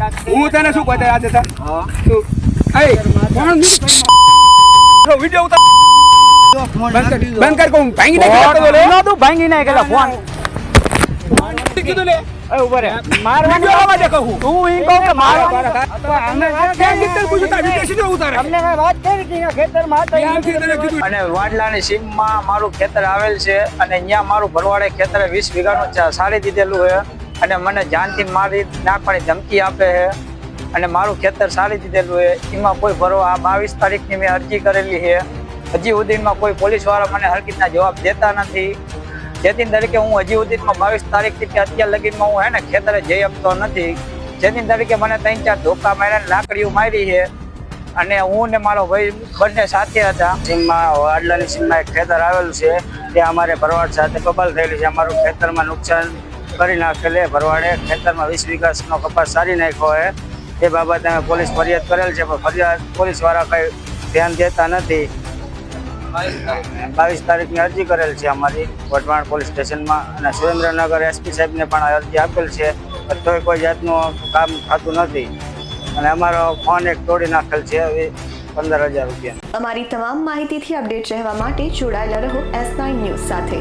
હું તને શું કહેતા આજે તા હા. તું એ ફોન વિડિયો ઉતાર. બંધ કર. કહું ભાંગી નાખી તો લે? ફોન તું ભાંગી નાખેલા ફોન. કીધું લે. એ ઊભો રે મારવાનું વિડિયો આવા દે કહું તું ઈ કહું કે મારવાનું કેમ કીધું પૂછું તા વિદેશી સીધો ઉતારે અમને કઈ વાત કરી હતી કે ખેતરમાં હતા ઈ ત્યાંથી તને કીધું? અને વાડલાની સીમમાં મારું ખેતર આવેલ છે અને અહીંયા મારું ભરવાડે ખેતર વીસ વીઘાનું છે સારી દીધેલું છે. અને મને જાનથી મારી નાખવાની ધમકી આપે છે. અને મારું ખેતર સારી દીધેલું છે. એમાં કોઈ ભરવા આ બાવીસ તારીખની મેં અરજી કરેલી છે. હજી સુધીમાં કોઈ પોલીસવાળા મને હરકતના જવાબ દેતા નથી. જેથી તરીકે હું હજી સુધીમાં બાવીસ તારીખથી કે અત્યાર લગીમાં હું હે ને ખેતરે જઈ આપતો નથી. જેથી તરીકે મને ત્રણ ચાર ધોકા માર્યા લાકડીઓ મારી છે. અને હું ને મારો ભાઈ બંને સાથે હતા. સીમમાં વાડલાની સીમમાં એક ખેતર આવેલું છે. ત્યાં અમારે ભરવાડ સાથે કબલ થયેલી છે. અમારું ખેતરમાં નુકસાન કરી નાખેલે. ભરવાડે ખેતરમાં વીસ વીઘાનો કપાસ સારી નાખ્યો છે એ બાબતે અમે પોલીસ ફરિયાદ કરેલ છે, પણ ફરિયાદ પોલીસવાળા કંઈ ધ્યાન દેતા નથી. બાવીસ તારીખની અરજી કરેલ છે અમારી વટવાણ પોલીસ સ્ટેશનમાં અને સુરેન્દ્રનગર એસપી સાહેબને પણ અરજી આપેલ છે તોય કોઈ જાતનું કામ થતું નથી. અને અમારો ફોન એક તોડી નાખેલ છે, હવે પંદર હજાર રૂપિયા. અમારી તમામ માહિતીથી અપડેટ રહેવા માટે જોડાયેલા રહો એસ નાઇન ન્યૂઝ સાથે.